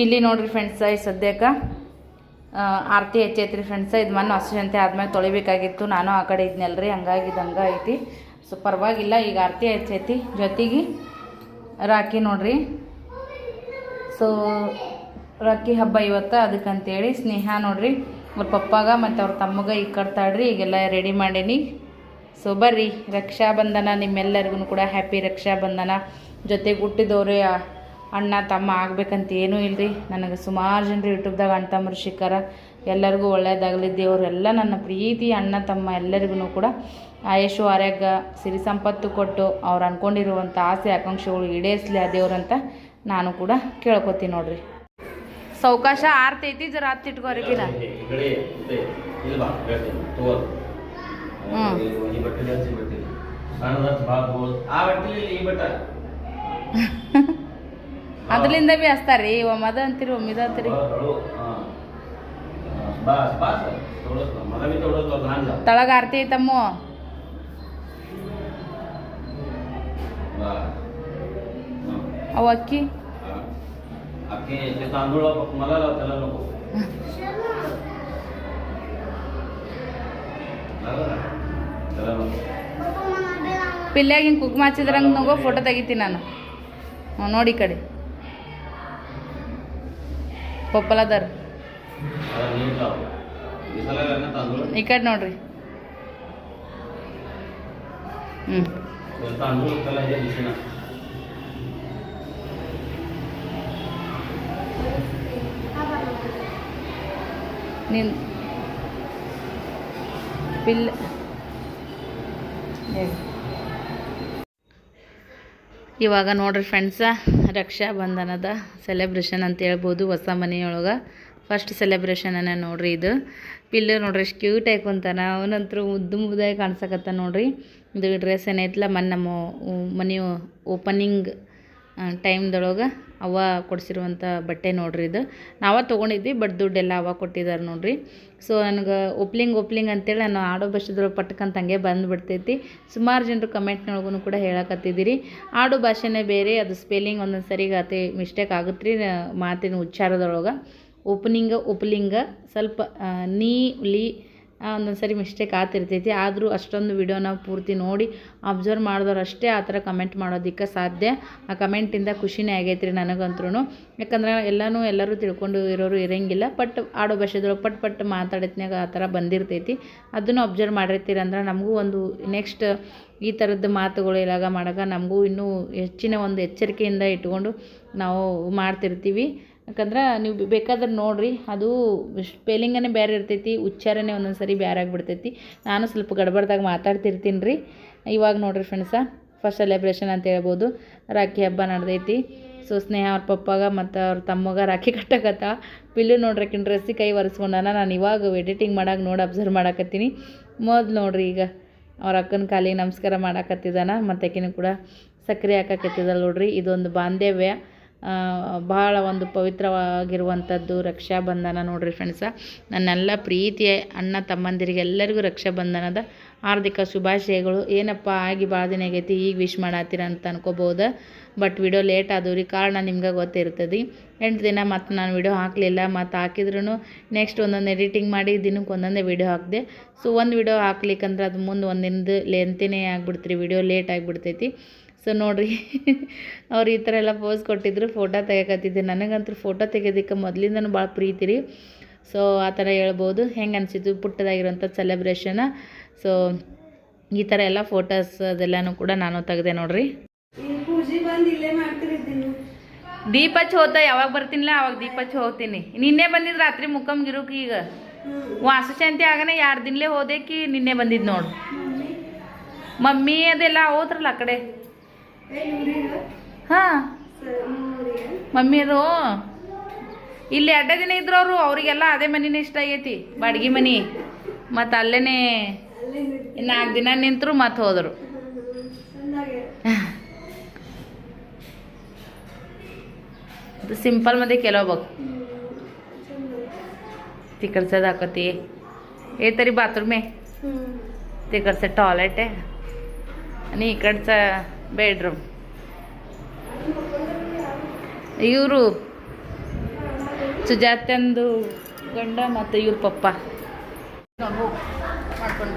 ಇಲ್ಲಿ ನೋಡ್ರಿ ಫ್ರೆಂಡ್ಸ ಈ ಸದ್ಯಕ್ಕೆ ಆರತಿ ಹೆಚ್ಚೈತ್ರಿ ಫ್ರೆಂಡ್ಸ ಇದು ಮಣ್ಣು ಹಸು ಜಂತೆ ಆದ್ಮೇಲೆ ತೊಳಿಬೇಕಾಗಿತ್ತು. ನಾನು ಆ ಕಡೆ ಇದ್ನಲ್ರಿ, ಹಂಗಾಗಿ ಇದು ಹಂಗೆ ಐತಿ. ಸೊ ಪರವಾಗಿಲ್ಲ, ಈಗ ಆರತಿ ಹೆಚ್ಚೈತಿ. ಜೊತೆಗೆ ರಾಖಿ ನೋಡ್ರಿ. ಸೊ ರಾಖಿ ಹಬ್ಬ ಇವತ್ತು ಅದಕ್ಕಂತೇಳಿ ಸ್ನೇಹ ನೋಡ್ರಿ, ಅವ್ರ ಪಪ್ಪಾಗ ಮತ್ತು ಅವ್ರ ತಮ್ಮಗ ಈಗ ಕಟ್ತಾಳ್ರಿ ಈಗೆಲ್ಲ ರೆಡಿ ಮಾಡೀನಿ. ಸೊ ಬರ್ರಿ, ರಕ್ಷಾಬಂಧನ, ನಿಮ್ಮೆಲ್ಲರಿಗೂ ಕೂಡ ಹ್ಯಾಪಿ ರಕ್ಷಾಬಂಧನ. ಜೊತೆಗೆ ಹುಟ್ಟಿದವ್ರೆ ಅಣ್ಣ ತಮ್ಮ ಆಗ್ಬೇಕಂತ ಏನೂ ಇಲ್ರಿ. ನನಗೆ ಸುಮಾರು ಜನರು ಯೂಟ್ಯೂಬ್ದಾಗ ಅಣ್ಣ ತಮ್ಮರು ಶಿಖರ ಎಲ್ಲರಿಗೂ ಒಳ್ಳೆಯದಾಗಲಿ ದೇವರೆಲ್ಲ ನನ್ನ ಪ್ರೀತಿ ಅಣ್ಣ ತಮ್ಮ ಎಲ್ಲರಿಗೂ ಕೂಡ. ಆಯುಷು ಆರೋಗ್ಯ ಸಿರಿ ಸಂಪತ್ತು ಕೊಟ್ಟು ಅವ್ರು ಅಂದ್ಕೊಂಡಿರುವಂಥ ಆಸೆ ಆಕಾಂಕ್ಷೆಗಳು ಈಡೇರಿಸಲಿ ಆ ದೇವ್ರಂತ ನಾನು ಕೂಡ ಕೇಳ್ಕೊತೀನಿ ನೋಡ್ರಿ. ಸೌಕಾಶ ಆರ್ತೈತಿ ಜರ ಹತ್ತು ಇಟ್ಕೋರಿಕಿನ ಅದರಿಂದ ಬಿ ಹಚ್ತಾರ್ರಿ ಒಮ್ಮ ಮದ ಅಂತೀರಿ ಒಮ್ಮ ಇದು ಅಂತೀರಿ. ತಳಗ ಆರ್ತಿ ಐತಮ್ಮ. ಅವ ಅಕ್ಕಿ. ಪಿಲ್ಲಾಗ ಕುಕ್ ಮಾಚಿದ್ರಂಗೆ ನಗೋ ಫೋಟೋ ತೆಗಿತೀನಿ ನಾನು. ನೋಡಿ ಕಡೆ. ಪಪ್ಪಲ್ ಅದಾರ ಈ ಕಡೆ ನೋಡ್ರಿ. ಹ್ಞೂ ನಿನ್ ಪಿಲ್ ಹೇಳಿ ಇವಾಗ ನೋಡ್ರಿ ಫ್ರೆಂಡ್ಸ ರಕ್ಷಾಬಂಧನದ ಸೆಲೆಬ್ರೇಷನ್ ಅಂತ ಹೇಳ್ಬೋದು ಹೊಸ ಮನೆಯೊಳಗೆ. ಫಸ್ಟ್ ಸೆಲೆಬ್ರೇಷನನ್ನು ನೋಡ್ರಿ ಇದು. ಪಿಲ್ಲು ನೋಡ್ರಿ ಎಷ್ಟು ಕ್ಯೂಟ್ ಆಯ್ಕೊಂತಾನ ಅವನಂತರ ಮುದ್ದು ಮುದ್ದಾಗಿ ಕಾಣ್ಸಕತ್ತ ನೋಡ್ರಿ. ಇದು ಡ್ರೆಸ್ ಏನೈತಲ್ಲ ಮೊನ್ನೆ ನಮ್ಮ ಮನೆ ಓಪನಿಂಗ್ ಟೈಮ್ದೊಳಗೆ ಅವ ಕೊಡಿಸಿರುವಂಥ ಬಟ್ಟೆ ನೋಡ್ರಿ ಇದು. ನಾವ ತೊಗೊಂಡಿದ್ವಿ ಬಟ್ ದುಡ್ಡೆಲ್ಲ ಅವ ಕೊಟ್ಟಿದ್ದಾರೆ ನೋಡ್ರಿ. ಸೊ ನನಗೆ ಒಪ್ಲಿಂಗ್ ಒಪ್ಲಿಂಗ್ ಅಂತೇಳಿ ನಾನು ಆಡೋ ಭಾಷೆದೊಳಗೆ ಪಟ್ಕಂತ ಹಂಗೆ ಬಂದುಬಿಡ್ತೈತಿ. ಸುಮಾರು ಜನರು ಕಮೆಂಟ್ನೊಳಗೂ ಕೂಡ ಹೇಳಕತ್ತಿದ್ದೀರಿ. ಆಡೋ ಭಾಷೆನೇ ಬೇರೆ, ಅದು ಸ್ಪೆಲ್ಲಿಂಗ್ ಒಂದೊಂದು ಸರಿಗೆ ಅತಿ ಮಿಸ್ಟೇಕ್ ಆಗುತ್ತೆ ರೀ ಮಾತಿನ ಉಚ್ಚಾರದೊಳಗೆ. ಓಪನಿಂಗ ಉಪಲಿಂಗ ಸ್ವಲ್ಪ ನೀ, ಲಿ ಒಂದೊಂದು ಸರಿ ಮಿಸ್ಟೇಕ್ ಆಗ್ತಿರ್ತೈತಿ. ಆದರೂ ಅಷ್ಟೊಂದು ವಿಡಿಯೋನ ಪೂರ್ತಿ ನೋಡಿ ಅಬ್ಸರ್ವ್ ಮಾಡಿದವ್ರು ಅಷ್ಟೇ ಆ ಥರ ಕಮೆಂಟ್ ಮಾಡೋದಕ್ಕೆ ಸಾಧ್ಯ. ಆ ಕಮೆಂಟಿಂದ ಖುಷಿನೇ ಆಗೈತೆ ರೀ ನನಗಂತೂ ಯಾಕಂದ್ರೆ ಎಲ್ಲನೂ ಎಲ್ಲರೂ ತಿಳ್ಕೊಂಡು ಇರೋರು ಇರೋಂಗಿಲ್ಲ ಬಟ್ ಆಡೋ ಭಾಷೆದೊಳಗೆ ಪಟ್ ಪಟ್ ಮಾತಾಡತ್ನಾಗ ಆ ಥರ ಬಂದಿರ್ತೈತಿ. ಅದನ್ನು ಅಬ್ಸರ್ವ್ ಮಾಡಿರ್ತೀರಿ ಅಂದ್ರೆ ನಮಗೂ ಒಂದು ನೆಕ್ಸ್ಟ್ ಈ ಥರದ್ದು ಮಾತುಗಳು ಇಲ್ಲಾಗ ಮಾಡಾಗ ನಮಗೂ ಇನ್ನೂ ಹೆಚ್ಚಿನ ಒಂದು ಎಚ್ಚರಿಕೆಯಿಂದ ಇಟ್ಕೊಂಡು ನಾವು ಮಾಡ್ತಿರ್ತೀವಿ. ಯಾಕಂದ್ರೆ ನೀವು ಬೇಕಾದ್ರೆ ನೋಡಿರಿ, ಅದು ಸ್ಪೆಲ್ಲಿಂಗನೇ ಬೇರೆ ಇರ್ತೈತಿ, ಉಚ್ಚಾರನೇ ಒಂದೊಂದು ಸರಿ ಬೇರೆ ಆಗಿಬಿಡ್ತೈತಿ. ನಾನು ಸ್ವಲ್ಪ ಗಡ್ಬಡ್ದಾಗ ಮಾತಾಡ್ತಿರ್ತೀನಿ ರೀ ಇವಾಗ ನೋಡಿರಿ ಫ್ರೆಂಡ್ಸ ಫಸ್ಟ್ ಸೆಲೆಬ್ರೇಷನ್ ಅಂತ ಹೇಳ್ಬೋದು. ರಾಖಿ ಹಬ್ಬ ನಡೆದೈತಿ. ಸೊ ಸ್ನೇಹ ಅವ್ರ ಪಪ್ಪಾಗ ಮತ್ತು ಅವ್ರ ತಮ್ಮಗ ರಾಖಿ ಕಟ್ಟಕತ್ತ. ಪಿಲ್ಲು ಆಕಿನ ಡ್ರೆಸ್ಸಿಗೆ ಕೈ ಒರೆಸ್ಕೊಂಡಾನ ನಾನು ಇವಾಗ ಎಡಿಟಿಂಗ್ ಮಾಡಾಗ ನೋಡಿ ಅಬ್ಸರ್ವ್ ಮಾಡಾಕತ್ತೀನಿ. ಮೊದ್ಲು ನೋಡ್ರಿ ಈಗ ಅವ್ರ ಅಕ್ಕನ ಕಾಲಿಗೆ ನಮಸ್ಕಾರ ಮಾಡಾಕತ್ತಿದ್ದಾನ ಮತ್ತು ಆಕಿನೂ ಕೂಡ ಸಕ್ಕರೆ ಹಾಕಕತ್ತಿದ್ದಾಳೆ ನೋಡ್ರಿ. ಇದೊಂದು ಬಾಂಧವ್ಯ. ಬಹಳ ಒಂದು ಪವಿತ್ರವಾಗಿರುವಂಥದ್ದು ರಕ್ಷಾಬಂಧನ ನೋಡಿರಿ ಫ್ರೆಂಡ್ಸ ನನ್ನೆಲ್ಲ ಪ್ರೀತಿಯ ಅಣ್ಣ ತಮ್ಮಂದಿರಿಗೆ ಎಲ್ಲರಿಗೂ ರಕ್ಷಾಬಂಧನದ ಹಾರ್ದಿಕ ಶುಭಾಶಯಗಳು. ಏನಪ್ಪ, ಆಗಿ ಭಾಳ ದಿನ ಆಗೈತಿ, ಈಗ ವಿಶ್ ಮಾಡತ್ತೀರ ಅಂತ ಅನ್ಕೋಬೋದು ಬಟ್ ವಿಡಿಯೋ ಲೇಟ್ ಆದವು ರೀ, ಕಾರಣ ನಿಮ್ಗೆ ಗೊತ್ತಿರ್ತದೆ. ಎಂಟು ದಿನ ಮತ್ತು ನಾನು ವಿಡಿಯೋ ಹಾಕಲಿಲ್ಲ ಮತ್ತು ಹಾಕಿದ್ರೂ ನೆಕ್ಸ್ಟ್ ಒಂದೊಂದು ಎಡಿಟಿಂಗ್ ಮಾಡಿ ದಿನಕ್ಕೆ ಒಂದೊಂದೇ ವಿಡಿಯೋ ಹಾಕಿದೆ. ಸೊ ಒಂದು ವಿಡಿಯೋ ಹಾಕ್ಲಿಕ್ಕಂದ್ರೆ ಅದು ಮುಂದೆ ಒಂದಿನದ ಲೆಂತಿನೇ ಆಗ್ಬಿಡ್ತ್ರಿ ವಿಡಿಯೋ ಲೇಟ್ ಆಗಿಬಿಡ್ತೈತಿ. ಸೊ ನೋಡ್ರಿ. ಅವ್ರು ಈ ಥರ ಎಲ್ಲ ಪೋಸ್ ಕೊಟ್ಟಿದ್ರು ಫೋಟೋ ತೆಗಿಯಕತ್ತಿದ್ದೆ ನನಗಂತೂ ಫೋಟೋ ತೆಗೆಯೋದಕ್ಕೆ ಮೊದಲಿಂದನೂ ಭಾಳ ಪ್ರೀತಿ ರೀ. ಸೊ ಆ ಥರ ಹೇಳ್ಬೋದು. ಹೆಂಗೆ ಅನಿಸಿತು ಪುಟ್ಟದಾಗಿರೋಂಥ ಸೆಲೆಬ್ರೇಷನ್ ಸೊ ಈ ಥರ ಎಲ್ಲ ಫೋಟೋಸ್ ಅದೆಲ್ಲನೂ ಕೂಡ ನಾನು ತೆಗೆದೆ ನೋಡ್ರಿ. ದೀಪ ಚೋತ ಹೋತ ಯಾವಾಗ ಬರ್ತೀನಿಲ್ಲ ಅವಾಗ ದೀಪ ಹೋಗ್ತೀನಿ ನಿನ್ನೆ ಬಂದಿದ್ದು ರಾತ್ರಿ ಮುಕ್ಕಮ್ಗಿರೋಕೆ ಈಗ. ವಾಸಶಾಂತಿ ಆಗನೆ ಎರಡು ದಿನಲೇ ಹೋದೇಕಿ ನಿನ್ನೆ ಬಂದಿದ್ದು ನೋಡು. ಮಮ್ಮಿ ಅದೆಲ್ಲ ಹೋದ್ರಲ್ಲ ಆ ಕಡೆ. ಹಾಂ ಮಮ್ಮಿ ಅದು ಇಲ್ಲಿ ಎರಡೇ ದಿನ ಇದ್ರು ಅವರು ಅವರಿಗೆಲ್ಲ ಅದೇ ಮನಿನೇ ಇಷ್ಟ ಆಗೈತಿ ಬಾಡ್ಗಿ ಮನಿ ಮತ್ತು ಅಲ್ಲೇನೆ ನಾಲ್ಕು ದಿನ ನಿಂತರು ಮತ್ತೆ ಹೋದರು ಅದು सिंपलमध्ये केलं बघ तिकडचं दाखवते हे तरी बाथरूम आहे तिकडचं टॉयलेट आहे आणि इकडचं ಬೆಡ್ರೂಮ್ ಇವರು ಸುಜಾತಂದು ಗಂಡ ಮತ್ತು ಇವ್ರ ಪಪ್ಪ. ಮಾಡ್ಕೊಂಡು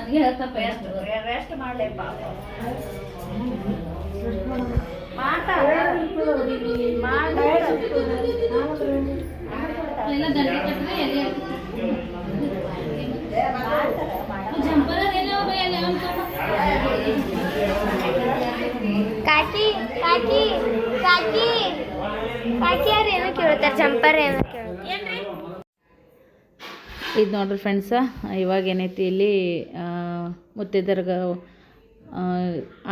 ನನಗೆ ಹೇಳ್ತಪ್ಪ ರೆಸ್ಟ್ ಮಾಡ್ಲೇಪ್ಪ ಎಲ್ಲ ದಂಡಿ ಕಟ್ಟಿದ್ರೆ ಎಲೆ ಜಂಪರ್ ಕಾಕಿ ಕಾಕಿ ಕಾಕಿ. ಕಾಕಿ ಯಾರು ಏನೋ ಕೇಳ್ತಾರೆ ಜಂಪರ್ ಏನೋ ಕೇಳ್ತಾರೆ ಇದು ನೋಡ್ರಿ ಫ್ರೆಂಡ್ಸ ಇವಾಗ ಏನೈತಿ ಇಲ್ಲಿ ಮುತ್ತಿದರ್ಗ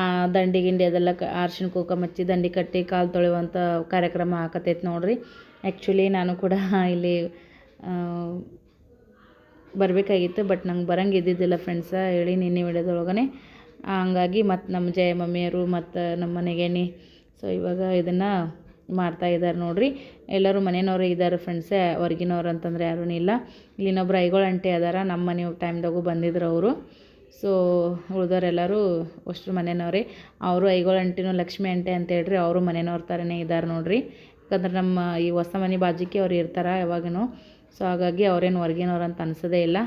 ಆ ದಂಡಿ ಗಿಂಡಿ ಅದೆಲ್ಲ ಕ, ಅರ್ಶಿಣ ಮಚ್ಚಿ ದಂಡಿ ಕಟ್ಟಿ ಕಾಲು ತೊಳೆಯುವಂಥ ಕಾರ್ಯಕ್ರಮ ಹಾಕತೈತಿ ನೋಡ್ರಿ. ಆ್ಯಕ್ಚುಲಿ ನಾನು ಕೂಡ ಇಲ್ಲಿ ಬರಬೇಕಾಗಿತ್ತು ಬಟ್ ನಂಗೆ ಬರಂಗೆ ಇದ್ದಿದ್ದಿಲ್ಲ ಫ್ರೆಂಡ್ಸ ಹೇಳಿ ನಿನ್ನೆ ವಿಡಿಯೋದೊಳಗನೆ. ಹಂಗಾಗಿ ಮತ್ತು ನಮ್ಮ ಜಯ ಮಮ್ಮಿಯರು ಮತ್ತು ನಮ್ಮ ಮನೆಗೇನಿ. ಸೊ ಇವಾಗ ಇದನ್ನು ಮಾಡ್ತಾ ಇದ್ದಾರೆ ನೋಡ್ರಿ. ಎಲ್ಲರೂ ಮನೆಯವ್ರು ಇದ್ದಾರೆ ಫ್ರೆಂಡ್ಸೇ ಹೊರ್ಗಿನವ್ರು ಅಂತಂದರೆ ಯಾರೂ ಇಲ್ಲ. ಇಲ್ಲಿ ಇನ್ನೊಬ್ರು ಐಗಳು ಅಂಟಿ ಅದಾರ, ನಮ್ಮ ಮನೆ ಟೈಮ್ದಾಗೂ ಬಂದಿದ್ರು ಅವರು. ಸೊ ಉಳ್ದೋರೆಲ್ಲರೂ ಅಷ್ಟು ಮನೆಯವ್ರಿ. ಅವರು ಐಗಳು ಅಂಟಿನೂ ಲಕ್ಷ್ಮಿ ಅಂಟೆ ಅಂತ ಹೇಳ್ರಿ, ಅವರು ಮನೆಯವ್ರ ಥರನೇ ಇದ್ದಾರೆ ನೋಡ್ರಿ. ಯಾಕಂದ್ರೆ ನಮ್ಮ ಈ ಹೊಸ ಮನೆ ಬಾಜಿಕೆ ಅವ್ರು ಇರ್ತಾರೆ ಯಾವಾಗೂ ಸೊ ಹಾಗಾಗಿ ಅವ್ರೇನು ಹೊರ್ಗಿನವ್ರು ಅಂತ ಅನ್ಸೋದೇ ಇಲ್ಲ.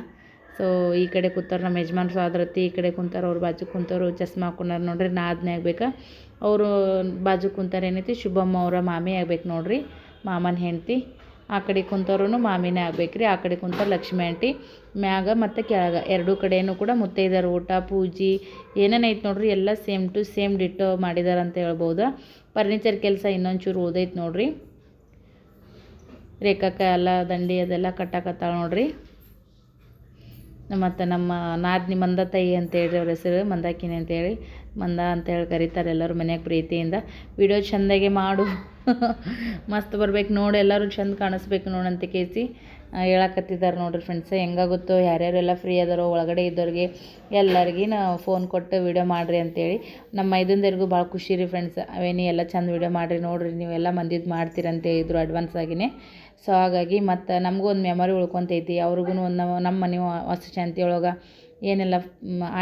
ಸೊ ಈ ಕಡೆ ಕೂತಾರೆ ನಮ್ಮ ಯಜಮಾನ್ರು ಸಾದ್ರತಿ, ಈ ಕಡೆ ಕುಂತಾರೆ ಅವ್ರ ಬಾಜು ಕುಂತವ್ರು ಚಸ್ಮಾ ಹಾಕೊಂಡಾರ ನೋಡ್ರಿ, ನಾದ್ನೇ ಆಗ್ಬೇಕಾ? ಅವರು ಬಾಜು ಕುಂತಾರ ಏನೈತಿ, ಶುಭಮ್ಮ ಅವರ ಮಾಮಿ ಆಗ್ಬೇಕು ನೋಡ್ರಿ, ಮಾಮನ ಹೆಂಡತಿ. ಆ ಕಡೆ ಕುಂತವ್ರು ಮಾಮಿನೇ ಆಗ್ಬೇಕು ರೀ ಆ ಕಡೆ ಕುಂತ ಲಕ್ಷ್ಮಿ ಆಂಟಿ. ಮ್ಯಾಗ ಮತ್ತು ಕೆಳಗೆ ಎರಡೂ ಕಡೆಯೂ ಕೂಡ ಮುತ್ತೈದರ ಊಟ, ಪೂಜೆ ಏನೇನೈತೆ ನೋಡ್ರಿ, ಎಲ್ಲ ಸೇಮ್ ಟು ಸೇಮ್ ಡಿಟ್ಟು ಮಾಡಿದ್ದಾರೆ ಅಂತ ಹೇಳ್ಬೋದು. ಫರ್ನಿಚರ್ ಕೆಲಸ ಇನ್ನೊಂಚೂರು ಓದೈತೆ ನೋಡ್ರಿ. ರೇಖಾಕ ಎಲ್ಲ ದಂಡಿ ಅದೆಲ್ಲ ಕಟ್ಟಾಕತ್ತಾಳೆ ನೋಡ್ರಿ. ಮತ್ತು ನಮ್ಮ ನಾದ್ನಿ ಮಂದ ತಾಯಿ ಅಂತೇಳಿ ಅವ್ರ ಹೆಸರು, ಮಂದಾಕಿನಿ ಅಂತೇಳಿ ಮಂದ ಅಂತೇಳಿ ಕರೀತಾರೆ ಎಲ್ಲರೂ ಮನೆಯಾಗ ಪ್ರೀತಿಯಿಂದ. ವಿಡಿಯೋ ಚೆಂದಾಗೆ ಮಾಡು. ಮಸ್ತ್ ಬರ್ಬೇಕು ನೋಡಿ, ಎಲ್ಲರೂ ಚಂದ ಕಾಣಿಸ್ಬೇಕು ನೋಡಂತ ಕೇಸಿ ಹೇಳಕತ್ತಿದ್ದಾರೆ ನೋಡ್ರಿ ಫ್ರೆಂಡ್ಸ್ ಹೆಂಗಾಗುತ್ತೋ ಯಾರ್ಯಾರೆಲ್ಲ ಫ್ರೀ ಅದಾರೋ, ಒಳಗಡೆ ಇದ್ದವ್ರಿಗೆ ಎಲ್ಲರಿಗೆ ಫೋನ್ ಕೊಟ್ಟು ವಿಡಿಯೋ ಮಾಡಿರಿ ಅಂತೇಳಿ. ನಮ್ಮ ಮೈದಂದರಿಗೂ ಭಾಳ ಖುಷಿ ರೀ ಫ್ರೆಂಡ್ಸ್ ಅವೇನಿ ಎಲ್ಲ ಚಂದ ವಿಡಿಯೋ ಮಾಡಿರಿ ನೋಡಿರಿ, ನೀವೆಲ್ಲ ಮಂದಿದ್ದು ಮಾಡ್ತೀರಂತೆ ಇದ್ರು ಅಡ್ವಾನ್ಸ್ ಆಗಿನೇ. ಸೊ ಹಾಗಾಗಿ ಮತ್ತು ನಮಗೂ ಒಂದು ಮೆಮೊರಿ ಉಳ್ಕೊತೈತಿ. ಅವ್ರಿಗೂ ಒಂದು ನಮ್ಮ ಮನೆ ಹೊಸ ಶಾಂತಿಯೊಳಗೆ ಏನೆಲ್ಲ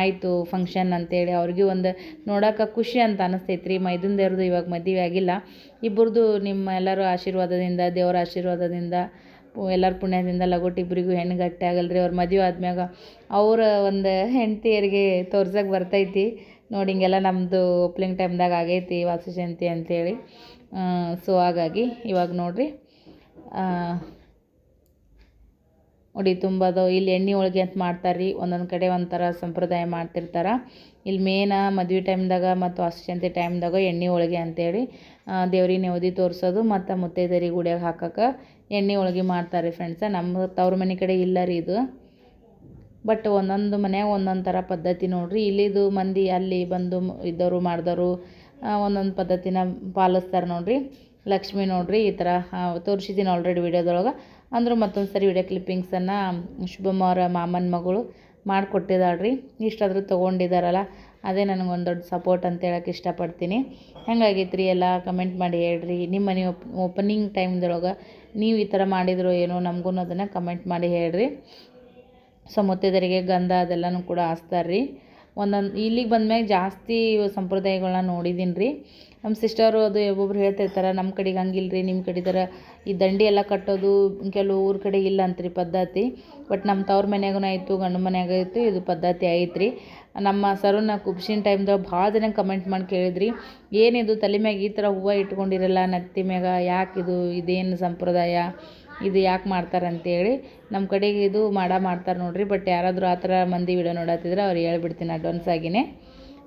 ಆಯಿತು ಫಂಕ್ಷನ್ ಅಂತೇಳಿ ಅವ್ರಿಗೆ ಒಂದು ನೋಡೋಕೆ ಖುಷಿ ಅಂತ ಅನಿಸ್ತೈತೆ ರೀ ಮೈದುಂದೇವ್ರದ್ದು ಇವಾಗ ಮದುವೆ ಆಗಿಲ್ಲ. ಇಬ್ಬರದು ನಿಮ್ಮ ಎಲ್ಲರೂ ಆಶೀರ್ವಾದದಿಂದ, ದೇವರ ಆಶೀರ್ವಾದದಿಂದ ಎಲ್ಲರ ಪುಣ್ಯದಿಂದ ಲಗೋಟ್ ಇಬ್ಬರಿಗೂ ಹೆಣ್ಣು ಗಟ್ಟಿ ಆಗಲ್ರಿ. ಅವ್ರ ಮದುವೆ ಆದ್ಮ್ಯಾಗ ಅವರ ಒಂದು ಹೆಂಡತಿಯರಿಗೆ ತೋರ್ಸೋಕೆ ಬರ್ತೈತಿ. ನೋಡಿ, ಹಿಂಗೆಲ್ಲ ನಮ್ಮದು ಓಪ್ಲಿಂಗ್ ಟೈಮ್ದಾಗ ಆಗೈತಿ ವಾಸಶಾಂತಿ ಅಂತೇಳಿ. ಸೊ, ಹಾಗಾಗಿ ಇವಾಗ ನೋಡಿರಿ. ಉಡಿ ತುಂಬೋದು, ಇಲ್ಲಿ ಎಣ್ಣೆ ಹೋಳ್ಗಿ ಅಂತ ಮಾಡ್ತಾರೆ ರೀ ಒಂದೊಂದು ಕಡೆ ಒಂಥರ ಸಂಪ್ರದಾಯ ಮಾಡ್ತಿರ್ತಾರೆ. ಇಲ್ಲಿ ಮೇನ ಮದುವೆ ಟೈಮ್ದಾಗ ಮತ್ತು ವಾಸಶಾಂತಿ ಟೈಮ್ದಾಗ ಎಣ್ಣೆ ಹೋಳ್ಗೆ ಅಂತೇಳಿ ದೇವ್ರಿಗೆ ನೆವದಿ ತೋರಿಸೋದು ಮತ್ತು ಮುತ್ತೈದೇರಿ ಗುಡಿಯಾಗ ಹಾಕಕ್ಕೆ ಎಣ್ಣೆ ಹೋಳ್ಗಿ ಮಾಡ್ತಾರೆ ಫ್ರೆಂಡ್ಸ ನಮ್ಮ ತವ್ರ ಮನೆ ಕಡೆ ಇಲ್ಲ ರೀ ಇದು. ಬಟ್ ಒಂದೊಂದು ಮನ್ಯಾಗ ಒಂದೊಂದು ಥರ ಪದ್ಧತಿ ನೋಡ್ರಿ. ಇಲ್ಲಿದು ಮಂದಿ ಅಲ್ಲಿ ಬಂದು ಇದ್ದವರು ಮಾಡಿದವರು ಒಂದೊಂದು ಪದ್ಧತಿನ ಪಾಲಿಸ್ತಾರೆ ನೋಡ್ರಿ. ಲಕ್ಷ್ಮಿ ನೋಡ್ರಿ ಈ ಥರ ತೋರಿಸಿದ್ದೀನಿ ಆಲ್ರೆಡಿ ವಿಡಿಯೋದೊಳಗೆ ಅಂದರೂ ಮತ್ತೊಂದು ಸರಿ ವಿಡಿಯೋ ಕ್ಲಿಪ್ಪಿಂಗ್ಸನ್ನು ಶುಭಮ್ಮ ಅವರ ಮಾಮನ ಮಗಳು ಮಾಡಿಕೊಟ್ಟಿದ್ದಾಳ್ರಿ ಇಷ್ಟಾದರೂ ತೊಗೊಂಡಿದ್ದಾರಲ್ಲ ಅದೇ ನನಗೆ ಒಂದು ದೊಡ್ಡ ಸಪೋರ್ಟ್ ಅಂತ ಹೇಳಕ್ಕೆ ಇಷ್ಟಪಡ್ತೀನಿ. ಹೆಂಗಾಗೈತೆ ರೀ ಎಲ್ಲ ಕಮೆಂಟ್ ಮಾಡಿ ಹೇಳ್ರಿ. ನಿಮ್ಮ ಮನೆ ಓಪ್ ಓಪನಿಂಗ್ ಟೈಮ್ದೊಳಗೆ ನೀವು ಈ ಥರ ಮಾಡಿದ್ರು ಏನೋ ನಮಗೂ ಅದನ್ನು ಕಮೆಂಟ್ ಮಾಡಿ ಹೇಳ್ರಿ. ಸೊ ಮುತ್ತೈದರಿಗೆ ಗಂಧ ಅದೆಲ್ಲನೂ ಕೂಡ ಹಾಸ್ತಾರೆ ರೀ ಒಂದೊಂದು ಇಲ್ಲಿಗೆ ಬಂದ್ಮ್ಯಾಗ ಜಾಸ್ತಿ ಸಂಪ್ರದಾಯಗಳನ್ನ ನೋಡಿದ್ದೀನಿ ರೀ. ನಮ್ಮ ಸಿಸ್ಟರು ಅದು ಒಬ್ಬೊಬ್ರು ಹೇಳ್ತಿರ್ತಾರೆ ನಮ್ಮ ಕಡೆಗೆ ಹಂಗಿಲ್ಲ ರೀ ನಿಮ್ಮ ಕಡೆ ಥರ ಈ ದಂಡಿ ಎಲ್ಲ ಕಟ್ಟೋದು ಕೆಲವು ಊರ ಕಡೆ ಇಲ್ಲ ಅಂತ್ರಿ ಪದ್ಧತಿ. ಬಟ್ ನಮ್ಮ ತವ್ರ ಮನ್ಯಾಗೂ ಆಯಿತು, ಗಂಡು ಮನ್ಯಾಗ ಆಯಿತು, ಇದು ಪದ್ಧತಿ ಐತ್ರಿ ನಮ್ಮ ಸರನ್ನ ಕುಬ್ಸಿನ ಟೈಮ್ದಾಗ ಭಾಳ ಜನ ಕಮೆಂಟ್ ಮಾಡಿ ಕೇಳಿದ್ರಿ ಏನಿದು ತಲೆ ಮ್ಯಾಗ ಈ ಥರ ಹೂವು ಇಟ್ಕೊಂಡಿರಲ್ಲ, ನತ್ತಿ ಮ್ಯಾಗ ಯಾಕಿದು ಇದೇನು ಸಂಪ್ರದಾಯ? ಇದು ಯಾಕೆ ಮಾಡ್ತಾರೆ ಅಂತೇಳಿ ನಮ್ಮ ಕಡೆಗೆ ಇದು ಮಾಡ ಮಾಡ್ತಾರೆ ನೋಡಿರಿ ಬಟ್ ಯಾರಾದರೂ ಆ ಥರ ಮಂದಿ ವಿಡಿಯೋ ನೋಡತ್ತಿದ್ರೆ ಅವ್ರು ಹೇಳ್ಬಿಡ್ತೀನಿ ಅಡ್ವಾನ್ಸ್ ಆಗಿನೇ.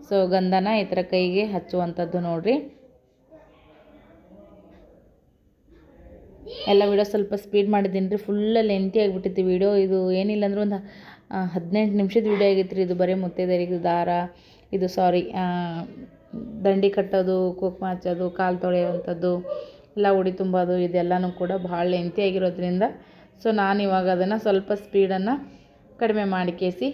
ಸೊ ಗಂಧನ ಈ ಥರ ಕೈಗೆ ಹಚ್ಚುವಂಥದ್ದು ನೋಡಿರಿ. ಎಲ್ಲ ವಿಡಿಯೋ ಸ್ವಲ್ಪ ಸ್ಪೀಡ್ ಮಾಡಿದ್ದೀನಿ ರೀ ಫುಲ್ಲ ಲೆಂತಿ ಆಗಿಬಿಟ್ಟಿತ್ತು ವಿಡಿಯೋ ಇದು ಏನಿಲ್ಲ ಅಂದ್ರೆ ಒಂದು ಹದಿನೆಂಟು ನಿಮಿಷದ ವಿಡಿಯೋ ಆಗಿತ್ತು ರೀ ಇದು ಬರೀ ಮುತ್ತೈದೆಯರಿಗೆ ದಾರ, ಇದು ಸಾರಿ ದಂಡಿ ಕಟ್ಟೋದು, ಕುಕ್ಮ ಹಚ್ಚೋದು, ಕಾಲು ತೊಳೆಯುವಂಥದ್ದು ಎಲ್ಲ ಉಡಿ ತುಂಬೋದು, ಇದೆಲ್ಲನೂ ಕೂಡ ಭಾಳ ಲೆಂತಿ ಆಗಿರೋದ್ರಿಂದ. ಸೊ ನಾನು ಇವಾಗ ಅದನ್ನು ಸ್ವಲ್ಪ ಸ್ಪೀಡನ್ನು ಕಡಿಮೆ ಮಾಡಿ ಕೇಸಿ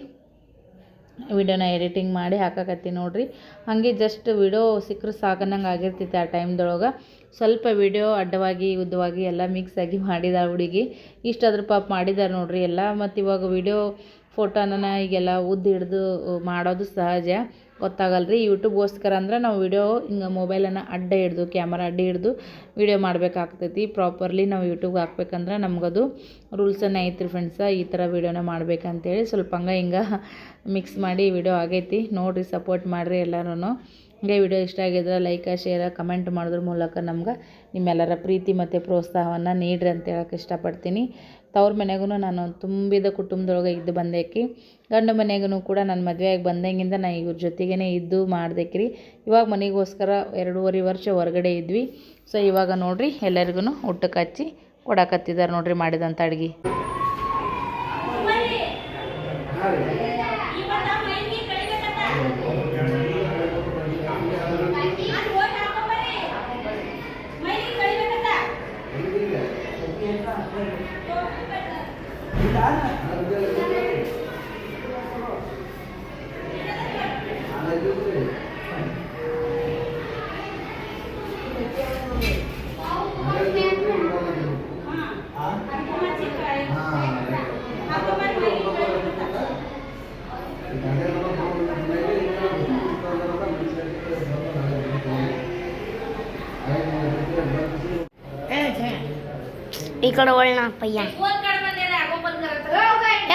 ವಿಡಿಯೋನ ಎಡಿಟಿಂಗ್ ಮಾಡಿ ಹಾಕಕತ್ತೀನಿ ನೋಡಿರಿ. ಹಾಗೆ ಜಸ್ಟ್ ವಿಡಿಯೋ ಸಿಕ್ಕರೆ ಸಾಕನ್ನಂಗೆ ಆಗಿರ್ತೈತೆ ಆ ಟೈಮ್ದೊಳಗೆ ಸ್ವಲ್ಪ ವಿಡಿಯೋ ಅಡ್ಡವಾಗಿ, ಉದ್ದವಾಗಿ ಎಲ್ಲ ಮಿಕ್ಸ್ ಆಗಿ ಮಾಡಿದ ಹುಡುಗಿ. ಇಷ್ಟಾದ್ರೂ ಪಾಪ ಮಾಡಿದ್ದಾರೆ ನೋಡಿರಿ ಎಲ್ಲ. ಮತ್ತು ಇವಾಗ ವಿಡಿಯೋ ಫೋಟೋನ ಈಗೆಲ್ಲ ಉದ್ದು ಹಿಡ್ದು ಮಾಡೋದು ಸಹಜ. ಗೊತ್ತಾಗಲ್ಲ ರೀ ಯೂಟ್ಯೂಬ್ಗೋಸ್ಕರ ಅಂದ್ರೆ ನಾವು ವೀಡಿಯೋ ಹಿಂಗೆ ಮೊಬೈಲನ್ನು ಅಡ್ಡ ಹಿಡ್ದು ಕ್ಯಾಮರಾ ಅಡ್ಡ ಹಿಡ್ದು ವಿಡಿಯೋ ಮಾಡಬೇಕಾಗ್ತೈತಿ. ಪ್ರಾಪರ್ಲಿ ನಾವು ಯೂಟ್ಯೂಬ್ಗೆ ಹಾಕ್ಬೇಕಂದ್ರೆ ನಮಗದು ರೂಲ್ಸನ್ನು ಐತ್ರಿ ಫ್ರೆಂಡ್ಸ ಈ ಥರ ವೀಡಿಯೋನ ಮಾಡ್ಬೇಕಂತೇಳಿ ಸ್ವಲ್ಪ ಹಂಗೆ ಹಿಂಗೆ ಮಿಕ್ಸ್ ಮಾಡಿ ವಿಡಿಯೋ ಆಗೈತಿ. ನೋಡಿರಿ ಸಪೋರ್ಟ್ ಮಾಡಿರಿ ಎಲ್ಲರೂ ಹಂಗೆ ವಿಡಿಯೋ ಇಷ್ಟ ಆಗಿದ್ರೆ ಲೈಕ ಶೇರ ಕಮೆಂಟ್ ಮಾಡೋದ್ರ ಮೂಲಕ ನಮ್ಗೆ ನಿಮ್ಮೆಲ್ಲರ ಪ್ರೀತಿ ಮತ್ತು ಪ್ರೋತ್ಸಾಹವನ್ನು ನೀಡ್ರಿ ಅಂತ ಹೇಳಕ್ಕೆ ಇಷ್ಟಪಡ್ತೀನಿ. ತವ್ರ ಮನೆಗೂ ನಾನು ತುಂಬಿದ ಕುಟುಂಬದೊಳಗೆ ಇದ್ದು ಬಂದೇಕಿ. ಗಂಡ ಮನೆಗೂ ಕೂಡ ನಾನು ಮದುವೆಯಾಗಿ ಬಂದಂಗಿಂದ ನಾ ಇವ್ರ ಜೊತೆಗೇ ಇದ್ದು ಮಾಡ್ದೇಕ್ರಿ. ಇವಾಗ ಮನೆಗೋಸ್ಕರ ಎರಡೂವರೆ ವರ್ಷ ಹೊರಗಡೆ ಇದ್ವಿ. ಸೊ, ಇವಾಗ ನೋಡಿರಿ ಎಲ್ಲರಿಗೂ ಊಟಕ್ಕೆ ಹಚ್ಚಿ ಕೊಡಕತ್ತಿದ್ದಾರೆ ನೋಡಿರಿ ಮಾಡಿದಂಥ ಅಡ್ಗೆ. ಈ कड वळ ना पय्या.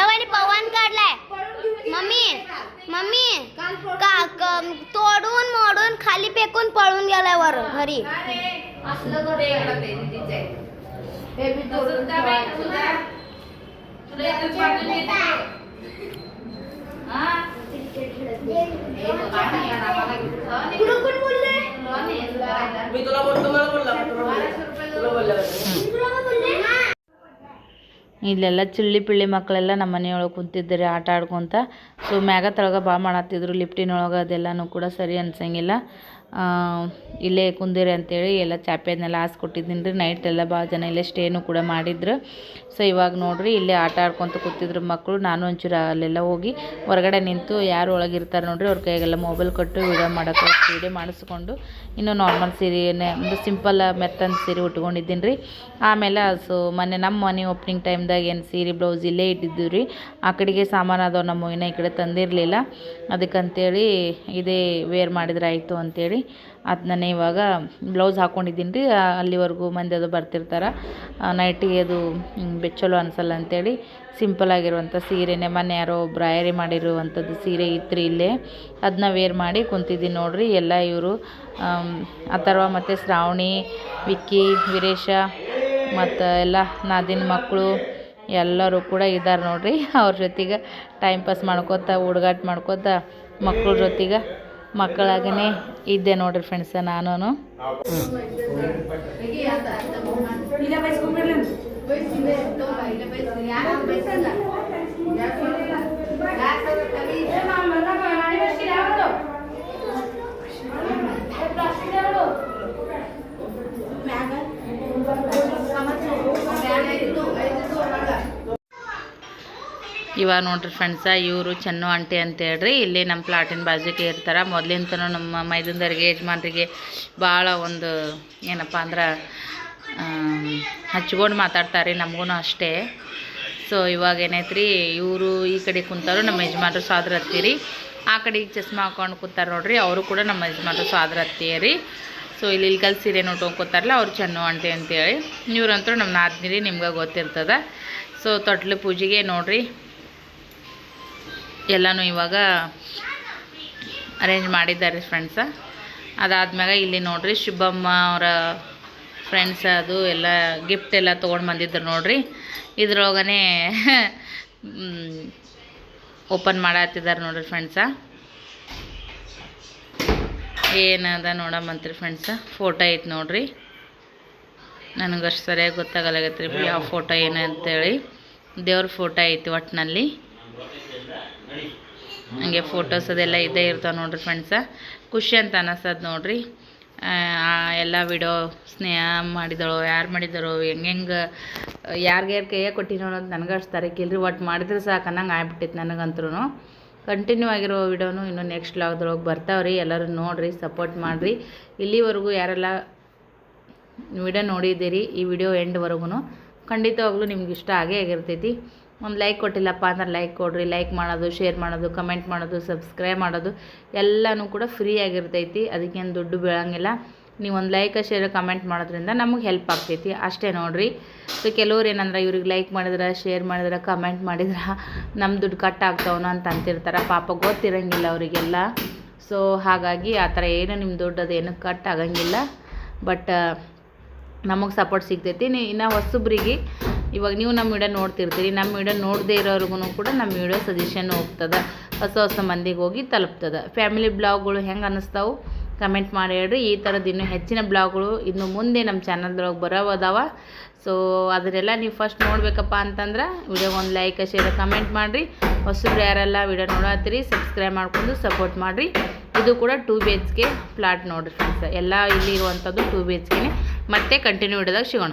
एवढी पवन काढलाय. Mummy mummy. का क- तोडून मोडून खाली फेकून पळून गेलाय वर घरी. मी तुला बोलतो मला बोलला. ಇಲ್ಲೆಲ್ಲ ಚಿಳ್ಳಿ ಪಿಳ್ಳಿ ಮಕ್ಕಳೆಲ್ಲ ನಮ್ಮ ಮನೆಯೊಳಗೆ ಕುಂತಿದ್ದಾರೆ, ಆಟ ಆಡ್ಕೊತ. ಸೊ ಮ್ಯಾಗ ತಳಗ ಭಾಳ ಮಾಡತ್ತಿದ್ರು ಲಿಫ್ಟಿನೊಳಗೆ ಅದೆಲ್ಲನೂ ಕೂಡ ಸರಿ ಅನ್ಸಂಗಿಲ್ಲ. ಇಲ್ಲೇ ಕುಂದಿರಿ ಅಂತೇಳಿ ಎಲ್ಲ ಚಾಪೆದನ್ನೆಲ್ಲ ಹಾಸ್ಕೊಟ್ಟಿದ್ದೀನಿ ರೀ. ನೈಟ್ ಎಲ್ಲ ಭಾಳ ಜನ ಇಲ್ಲೇ ಸ್ಟೇನು ಕೂಡ ಮಾಡಿದ್ರು. ಸೊ ಇವಾಗ ನೋಡಿರಿ ಇಲ್ಲೇ ಆಟ ಆಡ್ಕೊತ ಕೂತಿದ್ರು ಮಕ್ಕಳು. ನಾನು ಒಂಚೂರು ಅಲ್ಲೆಲ್ಲ ಹೋಗಿ ಹೊರಗಡೆ ನಿಂತು ಯಾರು ಒಳಗಿರ್ತಾರೆ ನೋಡಿರಿ, ಅವ್ರ ಕೈಗೆಲ್ಲ ಮೊಬೈಲ್ ಕೊಟ್ಟು ವೀಡಿಯೋ ಮಾಡೋಕೆ ವೀಡಿಯೋ ಮಾಡಿಸ್ಕೊಂಡು ಇನ್ನು ನಾರ್ಮಲ್ ಸೀರೆನೇ ಒಂದು ಸಿಂಪಲ್ ಮೆತ್ತಂದು ಸೀರೆ ಉಟ್ಕೊಂಡಿದ್ದೀನಿ ರೀ. ಆಮೇಲೆ ಸೊ, ಮೊನ್ನೆ ನಮ್ಮ ಮನೆ ಓಪ್ನಿಂಗ್ ಟೈಮ್ದಾಗ ಏನು ಸೀರೆ ಬ್ಲೌಸ್ ಇಲ್ಲೇ ಇಟ್ಟಿದ್ದೀವಿ ರೀ. ಆ ಕಡೆಗೆ ಸಾಮಾನು ಅದಾವ, ನಮ್ಮ ಮಗಿನ ಈ ಕಡೆ ತಂದಿರಲಿಲ್ಲ. ಅದಕ್ಕಂತೇಳಿ ಇದೇ ವೇರ್ ಮಾಡಿದ್ರೆ ಆಯಿತು ಅಂತೇಳಿ ಅದನ್ನೇ ಇವಾಗ ಬ್ಲೌಸ್ ಹಾಕ್ಕೊಂಡಿದ್ದೀನಿ ರೀ ಅಲ್ಲಿವರೆಗೂ ಮಂದಿ ಅದು ಬರ್ತಿರ್ತಾರೆ. ನೈಟಿಗೆ ಅದು ಬೆಚ್ಚಲು ಅನ್ಸಲ್ಲ ಅಂತೇಳಿ ಸಿಂಪಲ್ ಆಗಿರುವಂಥ ಸೀರೆನೇ ಮೊನ್ನೆ ಯಾರೋ ಒಬ್ರು ಮಾಡಿರುವಂಥದ್ದು ಸೀರೆ ಇತ್ತು ರೀ ಇಲ್ಲೇ. ಅದನ್ನ ವೇರ್ ಮಾಡಿ ಕುಂತಿದ್ದೀನಿ ನೋಡಿರಿ, ಎಲ್ಲ ಇವರು ಅಥರ್ವ ಮತ್ತು ಶ್ರಾವಣಿ, ವಿಕ್ಕಿ, ವೀರೇಶ ಮತ್ತು ಎಲ್ಲ ನಾದಿನ ಮಕ್ಕಳು ಎಲ್ಲರೂ ಕೂಡ ಇದ್ದಾರೆ ನೋಡಿರಿ. ಅವ್ರ ಜೊತೆಗೆ ಟೈಮ್ ಪಾಸ್ ಮಾಡ್ಕೋತ ಹುಡುಗಾಟ ಮಾಡ್ಕೋತ ಮಕ್ಕಳ ಜೊತೆಗೆ ಮಕ್ಕಳಾಗೇ ಇದ್ದೆ ನೋಡ್ರಿ ಫ್ರೆಂಡ್ಸ ನಾನು ಇವಾಗ ನೋಡ್ರಿ ಫ್ರೆಂಡ್ಸ ಇವರು ಚೆನ್ನು ಆಂಟಿ ಅಂತ ಹೇಳ್ರಿ. ಇಲ್ಲಿ ನಮ್ಮ ಪ್ಲಾಟಿನ ಬಾಜುಗೆ ಇರ್ತಾರೆ. ಮೊದ್ಲಿಂತನೂ ನಮ್ಮ ಮೈದಂದರಿಗೆ, ಯಜಮಾನ್ರಿಗೆ ಭಾಳ ಒಂದು ಏನಪ್ಪ ಅಂದ್ರೆ ಹಚ್ಕೊಂಡು ಮಾತಾಡ್ತಾರೆ ನಮಗೂ ಅಷ್ಟೇ. ಸೊ ಇವಾಗ ಏನೈತ್ರಿ, ಇವರು ಈ ಕಡೆ ಕುಂತಾರು, ನಮ್ಮ ಯಜಮಾನ್ರು ಸಾದ್ರ ಹತ್ತೀರಿ ಆ ಕಡೆಗೆ ಚಸ್ಮಾ ಹಾಕೊಂಡು ಕೂತಾರೆ ನೋಡ್ರಿ, ಅವರು ಕೂಡ ನಮ್ಮ ಯಜಮಾನ್ರು ಸಾದ್ರ ಹತ್ತೀರಿ ಸೊ ಇಲ್ಲಿ ಇಲ್ಕಲ್ ಸೀರೆ ಉಟ್ಕೊಂಡು ಕೂತಾರಲ್ಲ, ಅವ್ರು ಚೆನ್ನು ಆಂಟಿ ಅಂತೇಳಿ. ಇವ್ರಂತೂ ನಮ್ಮ ನಾದ್ನಿರಿ ನಿಮ್ಗೆ ಗೊತ್ತಿರ್ತದೆ. ಸೊ ತೊಟ್ಲು ಪೂಜೆಗೆ ನೋಡ್ರಿ ಎಲ್ಲನೂ ಇವಾಗ ಅರೇಂಜ್ ಮಾಡಿದ್ದಾರೆ ಫ್ರೆಂಡ್ಸ ಅದಾದ್ಮ್ಯಾಗ ಇಲ್ಲಿ ನೋಡ್ರಿ ಶುಭಮ್ಮ ಅವರ ಫ್ರೆಂಡ್ಸ್ ಅದು ಎಲ್ಲ ಗಿಫ್ಟ್ ಎಲ್ಲ ತೊಗೊಂಡು ಬಂದಿದ್ರು ನೋಡ್ರಿ. ಇದ್ರೊಳಗನೆ ಓಪನ್ ಮಾಡತ್ತಿದ್ದಾರೆ ನೋಡ್ರಿ ಫ್ರೆಂಡ್ಸ ಏನದ ನೋಡಮ್ಮಂತ್ರಿ ಫ್ರೆಂಡ್ಸ ಫೋಟೋ ಐತೆ ನೋಡ್ರಿ. ನನಗೆ ಅಷ್ಟು ಸರಿಯಾಗಿ ಗೊತ್ತಾಗಲಾಗತ್ತೆ ರೀ ಯಾವ ಫೋಟೋ ಏನಂತೇಳಿ. ದೇವ್ರ ಫೋಟೋ ಐತಿ ಒಟ್ಟಿನಲ್ಲಿ ಹಂಗೆ ಫೋಟೋಸ್ ಅದೆಲ್ಲ ಇದ್ದೇ ಇರ್ತಾವೆ ನೋಡ್ರಿ ಫ್ರೆಂಡ್ಸ ಖುಷಿ ಅಂತ ಅನ್ನಿಸ್ತದ ನೋಡ್ರಿ. ಎಲ್ಲ ವಿಡಿಯೋ ಸ್ನೇಹ ಮಾಡಿದಳು, ಯಾರು ಮಾಡಿದಳು, ಹೆಂಗೆ ಹೆಂಗೆ ಯಾರ್ಗ್ಯಾರು ಕೈಯ ಕೊಟ್ಟಿನೋ ಅಂತ ನನಗೆ ಅಷ್ಟು ತರಕಿಲ್ರಿ ಒಟ್ಟು ಮಾಡಿದ್ರೆ ಸಾಕು ಅನ್ನಂಗೆ ಆಗ್ಬಿಟ್ಟಿತ್ತು ನನಗಂತೂ ಕಂಟಿನ್ಯೂ ಆಗಿರೋ ವಿಡಿಯೋನು ಇನ್ನೂ ನೆಕ್ಸ್ಟ್ ಲಾಗ್ದೊಳಗೆ ಬರ್ತಾವ್ರಿ. ಎಲ್ಲರೂ ನೋಡಿರಿ ಸಪೋರ್ಟ್ ಮಾಡಿರಿ. ಇಲ್ಲಿವರೆಗೂ ಯಾರೆಲ್ಲ ವಿಡಿಯೋ ನೋಡಿದ್ದೀರಿ, ಈ ವಿಡಿಯೋ ಎಂಡ್ವರೆಗೂ ಖಂಡಿತವಾಗ್ಲೂ ನಿಮ್ಗೆ ಇಷ್ಟ ಆಗೇ ಆಗಿರ್ತೈತಿ. ಒಂದು ಲೈಕ್ ಕೊಟ್ಟಿಲ್ಲಪ್ಪ ಅಂದ್ರೆ ಲೈಕ್ ಕೊಡ್ರಿ ಲೈಕ್ ಮಾಡೋದು ಶೇರ್ ಮಾಡೋದು ಕಮೆಂಟ್ ಮಾಡೋದು ಸಬ್ಸ್ಕ್ರೈಬ್ ಮಾಡೋದು ಎಲ್ಲನೂ ಕೂಡ ಫ್ರೀ ಆಗಿರ್ತೈತಿ. ಅದಕ್ಕೇನು ದುಡ್ಡು ಬೀಳಂಗಿಲ್ಲ. ನೀವು ಒಂದು ಲೈಕ್ ಶೇರ್ ಕಮೆಂಟ್ ಮಾಡೋದ್ರಿಂದ ನಮಗೆ ಹೆಲ್ಪ್ ಆಗ್ತೈತಿ. ಅಷ್ಟೇ ನೋಡಿರಿ. ಸೊ ಕೆಲವ್ರು ಏನಂದ್ರೆ ಇವ್ರಿಗೆ ಲೈಕ್ ಮಾಡಿದ್ರೆ ಶೇರ್ ಮಾಡಿದ್ರೆ ಕಮೆಂಟ್ ಮಾಡಿದ್ರೆ ನಮ್ಮ ದುಡ್ಡು ಕಟ್ ಆಗ್ತಾವನ ಅಂತ ಅಂತಿರ್ತಾರೆ. ಪಾಪ ಗೊತ್ತಿರಂಗಿಲ್ಲ ಅವರಿಗೆಲ್ಲ. ಸೊ ಹಾಗಾಗಿ ಆ ಥರ ಏನು ನಿಮ್ಮ ದುಡ್ಡು ಅದೇನು ಕಟ್ ಆಗಂಗಿಲ್ಲ. ಬಟ್ ನಮಗೆ ಸಪೋರ್ಟ್ ಸಿಗ್ತೈತಿ. ನೀ ಇನ್ನು ಹೊಸಬ್ರಿಗೆ ಇವಾಗ ನೀವು ನಮ್ಮ ವಿಡಿಯೋ ನೋಡ್ತಿರ್ತೀರಿ, ನಮ್ಮ ವಿಡಿಯೋ ನೋಡದೇ ಇರೋರ್ಗು ಕೂಡ ನಮ್ಮ ವಿಡಿಯೋ ಸಜೆಷನ್ ಹೋಗ್ತದೆ. ಹೊಸ ಹೊಸ ಮಂದಿಗೆ ಹೋಗಿ ತಲುಪ್ತದೆ. ಫ್ಯಾಮಿಲಿ ಬ್ಲಾಗ್ಗಳು ಹೆಂಗೆ ಅನ್ನಿಸ್ತಾವೆ ಕಮೆಂಟ್ ಮಾಡಿ ಹೇಳ್ರಿ. ಈ ಥರದ್ದು ಇನ್ನೂ ಹೆಚ್ಚಿನ ಬ್ಲಾಗ್ಗಳು ಇನ್ನು ಮುಂದೆ ನಮ್ಮ ಚಾನಲ್ದೊಳಗೆ ಬರೋವು ಅದಾವ ಸೊ ಅದರೆಲ್ಲ ನೀವು ಫಸ್ಟ್ ನೋಡಬೇಕಪ್ಪ ಅಂತಂದ್ರೆ ವಿಡಿಯೋಗೆ ಒಂದು ಲೈಕ್ ಶೇರ್ ಕಮೆಂಟ್ ಮಾಡಿರಿ. ಹೊಸಬ್ರು ಯಾರೆಲ್ಲ ವಿಡಿಯೋ ನೋಡತ್ತೀರಿ ಸಬ್ಸ್ಕ್ರೈಬ್ ಮಾಡ್ಕೊಂಡು ಸಪೋರ್ಟ್ ಮಾಡಿರಿ. ಇದು ಕೂಡ two B H K flat ನೋಡಿರಿ ಫ್ರೆಂಡ್ಸ್ ಎಲ್ಲ ಇಲ್ಲಿ ಇರುವಂಥದ್ದು ಟೂ ಬಿ ಎಚ್ ಕೆನೆ ಮತ್ತೆ ಕಂಟಿನ್ಯೂ ವಿಡಿಯೋದಾಗ ಸಿಗೋಣ.